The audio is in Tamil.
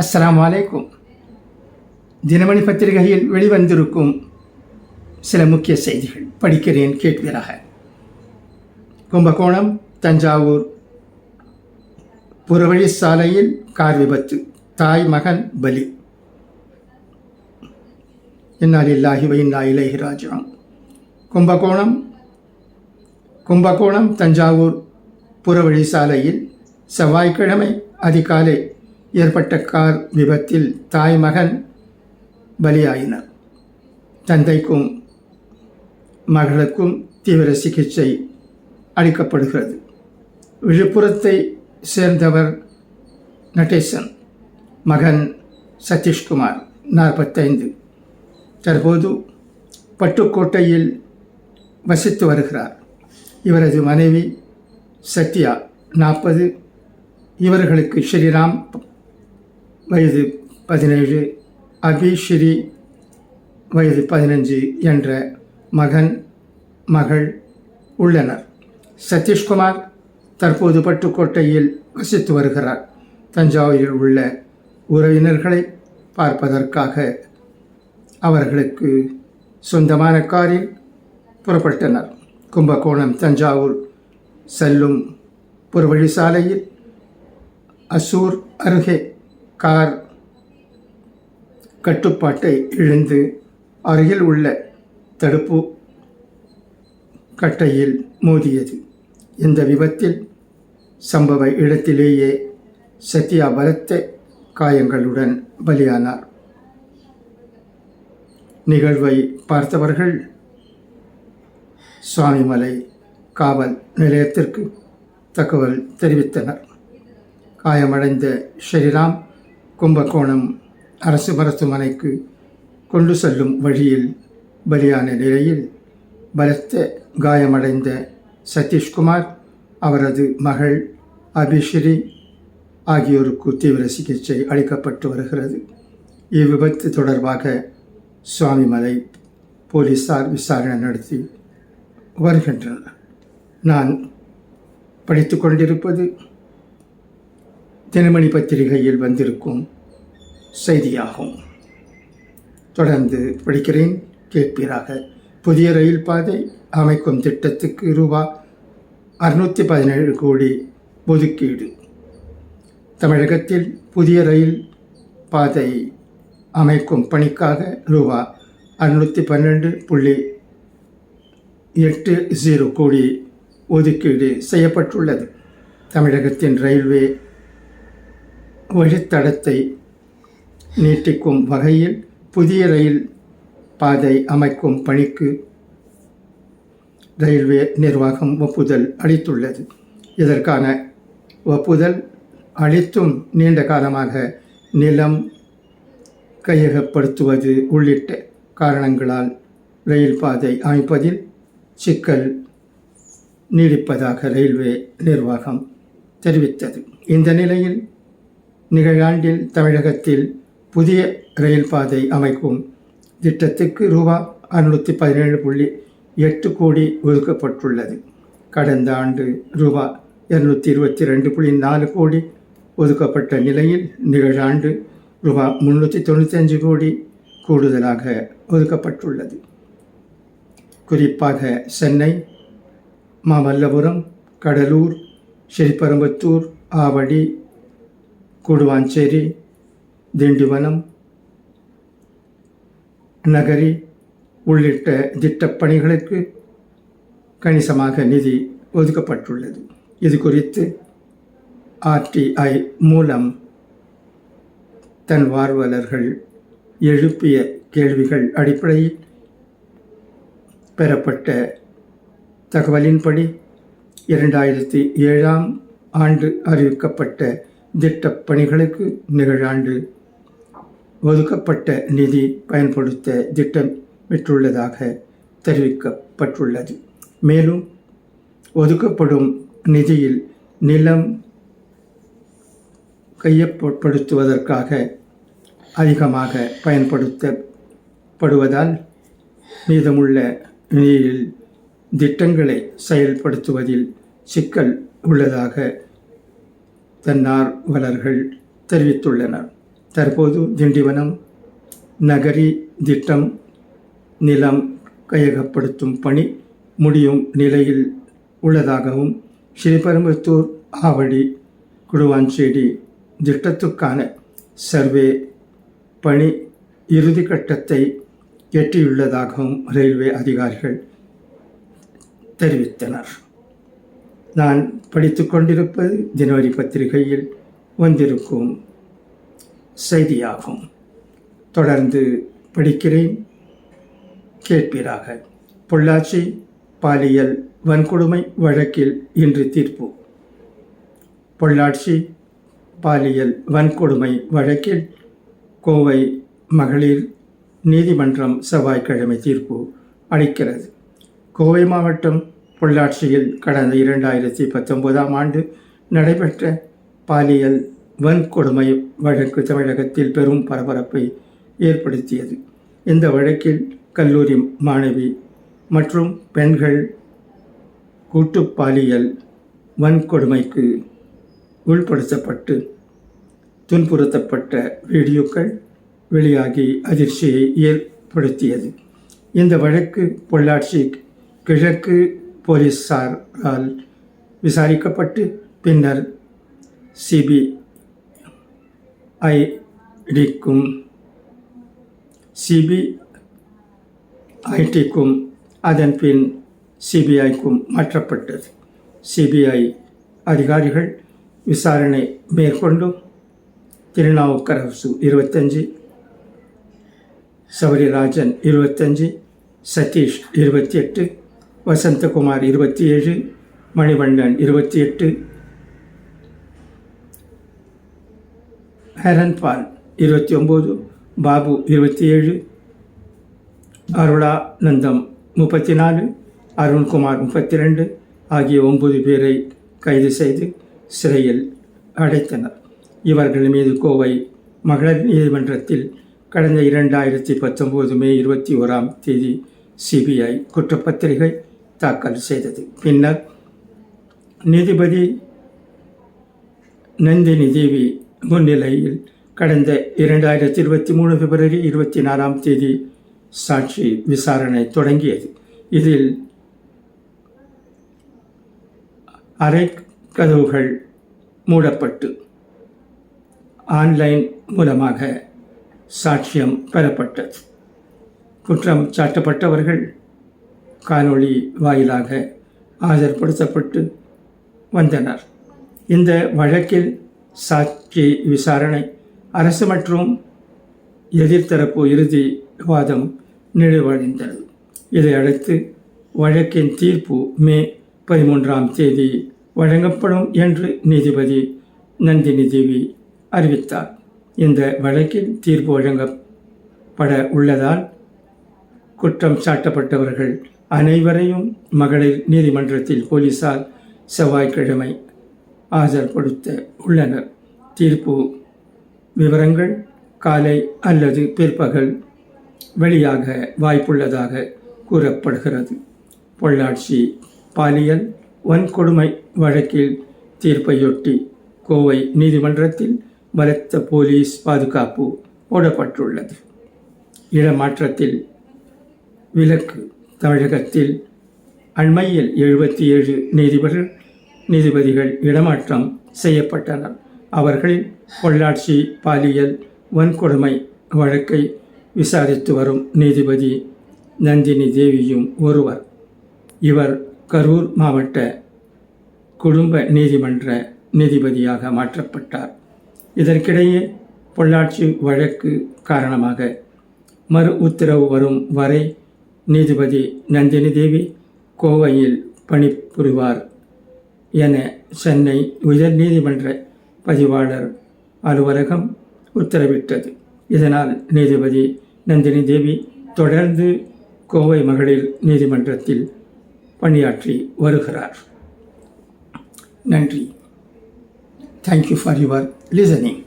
அஸ்லாம் வலைக்கும் தினமணி பத்திரிகையில் வெளிவந்திருக்கும் சில முக்கிய செய்திகள் படிக்கிறேன் கேட்பீராக. கும்பகோணம் தஞ்சாவூர் புறவழி சாலையில் கார் விபத்து தாய் மகன் பலி. இன்னாலில்லாஹி வ இன்னா இலைஹி ராஜிஊன். கும்பகோணம் கும்பகோணம் தஞ்சாவூர் புறவழி சாலையில் செவ்வாய்க்கிழமை அதிகாலை ஏற்பட்ட கார் விபத்தில் தாய் மகன் பலியாயினர். தந்தைக்கும் மகளுக்கும் தீவிர சிகிச்சை அளிக்கப்படுகிறது. விழுப்புரத்தை சேர்ந்தவர் நடேசன் மகன் சதீஷ்குமார் நாற்பத்தைந்து. தற்போது பட்டுக்கோட்டையில் வசித்து வருகிறார். இவரது மனைவி சத்யா நாற்பது. இவர்களுக்கு ஸ்ரீராம் வயது பதினேழு அபிஸ்ரீ வயது பதினஞ்சு என்ற மகன் மகள் உள்ளனர். சதீஷ்குமார் தற்போது பட்டுக்கோட்டையில் வசித்து வருகிறார். தஞ்சாவூரில் உள்ள உறவினர்களை பார்ப்பதற்காக அவர்களுக்கு சொந்தமான காரில் புறப்பட்டனர். கும்பகோணம் தஞ்சாவூர் செல்லும் புறவழி சாலையில் அசூர் அருகே கார் கட்டுப்பாட்டை இழந்து அருகில் உள்ள தடுப்பு கட்டையில் மோதியது. இந்த விபத்தில் சம்பவ இடத்திலேயே சத்யா பலத்த காயங்களுடன் பலியானார். நிகழ்வை பார்த்தவர்கள் சுவாமிமலை காவல் நிலையத்திற்கு தகவல் தெரிவித்தனர். காயமடைந்த ஸ்ரீராம் கும்பகோணம் அரசு மருத்துவமனைக்கு கொண்டு செல்லும் வழியில் பலியான நிலையில் பலத்த காயமடைந்த சதீஷ்குமார் அவரது மகள் அபிஸ்ரீ ஆகியோருக்கு தீவிர சிகிச்சை அளிக்கப்பட்டு வருகிறது. இவ்விபத்து தொடர்பாக சுவாமிமலை போலீசார் விசாரணை நடத்தி வருகின்றனர். நான் படித்து கொண்டிருப்பது தினமணி பத்திரிகையில் வந்திருக்கும் செய்தியாகும். தொடர்ந்து படிக்கிறேன். கேட்பீராக. புதிய ரயில் பாதை அமைக்கும் திட்டத்துக்கு ரூபா அறுநூற்றி பதினேழு கோடி ஒதுக்கீடு. தமிழகத்தில் புதிய ரயில் பாதை அமைக்கும் பணிக்காக ரூபா அறுநூற்றி பன்னெண்டு புள்ளி எட்டு ஜீரோ கோடி ஒதுக்கீடு செய்யப்பட்டுள்ளது. தமிழகத்தின் ரயில்வே வழித்தடத்தை நீட்டிக்கும் வகையில் புதிய ரயில் பாதை அமைக்கும் பணிக்கு ரயில்வே நிர்வாகம் ஒப்புதல் அளித்துள்ளது. இதற்கான ஒப்புதல் அளித்தும் நீண்ட காலமாக நிலம் கையகப்படுத்துவது உள்ளிட்ட காரணங்களால் ரயில் பாதை அமைப்பதில் சிக்கல் நீடிப்பதாக ரயில்வே நிர்வாகம் தெரிவித்தது. இந்த நிலையில் நிகழாண்டில் தமிழகத்தில் புதிய ரயில் பாதை அமைக்கும். திட்டத்துக்கு ரூபா அறுநூற்றி பதினேழு புள்ளி எட்டு கோடி ஒதுக்கப்பட்டுள்ளது. கடந்த ஆண்டு ரூபா இருநூற்றி இருபத்தி ரெண்டு புள்ளி நாலு கோடி ஒதுக்கப்பட்ட நிலையில் நிகழாண்டு ரூபா முந்நூற்றி தொண்ணூத்தஞ்சு கோடி கூடுதலாக ஒதுக்கப்பட்டுள்ளது. குறிப்பாக சென்னை மாமல்லபுரம் கடலூர் ஸ்ரீபெரும்புத்தூர் ஆவடி கூடுவாஞ்சேரி திண்டிவனம் நகரி உள்ளிட்ட திட்டப்பணிகளுக்கு கணிசமாக நிதி ஒதுக்கப்பட்டுள்ளது. இது குறித்து ஆர்டிஐ மூலம் தன் வார்வலர்கள் எழுப்பிய கேள்விகள் அடிப்படையில் பெறப்பட்ட தகவலின்படி இரண்டாயிரத்தி ஏழாம் ஆண்டு அறிவிக்கப்பட்ட திட்டப் பணிகளுக்கு நிகழாண்டு ஒதுக்கப்பட்ட நிதி பயன்படுத்த திட்டமிட்டுள்ளதாக தெரிவிக்கப்பட்டுள்ளது. மேலும் ஒதுக்கப்படும் நிதியில் நிலம் கையப்படுத்துவதற்காக அதிகமாக பயன்படுத்தப்படுவதால் மீதமுள்ள நிதியில் திட்டங்களை செயல்படுத்துவதில் சிக்கல் உள்ளதாக தன்னார்வலர்கள் தெரிவித்துள்ளனர். தற்போது திண்டிவனம் நகரி திட்டம் நிலம் கையகப்படுத்தும் பணி முடியும் நிலையில் உள்ளதாகவும் ஸ்ரீபெரும்புத்தூர் ஆவடி குடுவாஞ்சேடி திட்டத்துக்கான சர்வே பணி இறுதி கட்டத்தை எட்டியுள்ளதாகவும் ரயில்வே அதிகாரிகள் தெரிவித்தனர். நான் படித்து கொண்டிருப்பது ஜனவரி பத்திரிகையில் வந்திருக்கும் செய்தியாகும். தொடர்ந்து படிக்கிறேன். கேட்பீராக. பொள்ளாச்சி பாலியல் வன்கொடுமை வழக்கில் இன்று தீர்ப்பு. பொள்ளாச்சி பாலியல் வன்கொடுமை வழக்கில் கோவை மகளிர் நீதிமன்றம் செவ்வாய்க்கிழமை தீர்ப்பு அளிக்கிறது. கோவை மாவட்டம் பொள்ளாச்சியில் கடந்த இரண்டாயிரத்தி பத்தொன்பதாம் ஆண்டு நடைபெற்ற பாலியல் வன்கொடுமை வழக்கு தமிழகத்தில் பெரும் பரபரப்பை ஏற்படுத்தியது. இந்த வழக்கில் கல்லூரி மாணவி மற்றும் பெண்கள் கூட்டு பாலியல் வன்கொடுமைக்கு உள்படுத்தப்பட்டு துன்புறுத்தப்பட்ட வீடியோக்கள் வெளியாகி அதிர்ச்சியை ஏற்படுத்தியது. இந்த வழக்கு பொள்ளாச்சி கிழக்கு போலீஸாரால் விசாரிக்கப்பட்டு பின்னர் சிபிஐடிக்கும் சிபிஐடிக்கும் அதன் பின் சிபிஐக்கும் மாற்றப்பட்டது. சிபிஐ அதிகாரிகள் விசாரணை மேற்கொண்டும் திருநாவுக்கரசு இருபத்தஞ்சி சௌரிராஜன் இருபத்தஞ்சி சதீஷ் இருபத்தி எட்டு வசந்தகுமார் இருபத்தி ஏழு மணிவண்ணன் இருபத்தி எட்டு ஹரன்பால் இருபத்தி ஒம்பது பாபு இருபத்தி ஏழு அருளானந்தம் முப்பத்தி நாலு அருண்குமார் முப்பத்தி ரெண்டு ஆகிய ஒன்பது பேரை கைது செய்து சிறையில் அடைத்தனர். இவர்கள் மீது கோவை மகளிர் நீதிமன்றத்தில் கடந்த இரண்டாயிரத்தி பத்தொம்போது மே இருபத்தி ஓராம் தேதி சிபிஐ குற்றப்பத்திரிகை தாக்கல் செய்தது. பின்னர் நீதிபதி நந்தினி தேவி முன்னிலையில் கடந்த இரண்டாயிரத்தி இருபத்தி மூணு பிப்ரவரி இருபத்தி நாலாம் தேதி சாட்சி விசாரணை தொடங்கியது. இதில் அரை கதவுகள் மூடப்பட்டு ஆன்லைன் மூலமாக சாட்சியம் பெறப்பட்டது. குற்றம் சாட்டப்பட்டவர்கள் காணொளி வாயிலாக ஆஜர்படுத்தப்பட்டு வந்தனர். இந்த வழக்கில் சாட்சி விசாரணை அரசு மற்றும் எதிர்த்தரப்பு இறுதி வாதம் நிறைவடைந்தது இதையடுத்து வழக்கின் தீர்ப்பு மே பதிமூன்றாம் தேதி வழங்கப்படும் என்று நீதிபதி நந்தினி தேவி அறிவித்தார். இந்த வழக்கில் தீர்ப்பு வழங்கப்பட உள்ளதால் குற்றம் சாட்டப்பட்டவர்கள் அனைவரையும் மகளிர் நீதிமன்றத்தில் போலீசார் செவ்வாய்க்கிழமை ஆஜர்படுத்த உள்ளனர். தீர்ப்பு விவரங்கள் காலை அல்லது பிற்பகல் வெளியாக வாய்ப்புள்ளதாக கூறப்படுகிறது. பொள்ளாட்சி பாலியல் வன்கொடுமை வழக்கில் தீர்ப்பையொட்டி கோவை நீதிமன்றத்தில் பலத்த போலீஸ் பாதுகாப்பு போடப்பட்டுள்ளது. இடமாற்றத்தில் விலக்கு தமிழகத்தில் அண்மையில் எழுபத்தி ஏழு நீதிபதிகள் நீதிபதிகள் இடமாற்றம் செய்யப்பட்டனர். அவர்கள் பொள்ளாட்சி பாலியல் வன்கொடுமை வழக்கை விசாரித்து வரும் நீதிபதி நந்தினி தேவியும் ஒருவர். இவர் கரூர் மாவட்ட குடும்ப நீதிமன்ற நீதிபதியாக மாற்றப்பட்டார். இதற்கிடையே பொள்ளாட்சி வழக்கு காரணமாக மறு உத்தரவு வரும் வரை நீதிபதி நந்தினி தேவி கோவையில் பணிபுரிவார் என சென்னை உயர் நீதிமன்ற பதிவாளர் அலுவலகம் உத்தரவிட்டது. இதனால் நீதிபதி நந்தினி தேவி தொடர்ந்து கோவை மகளிர் நீதிமன்றத்தில் பணியாற்றி வருகிறார். நன்றி. Thank you for your listening.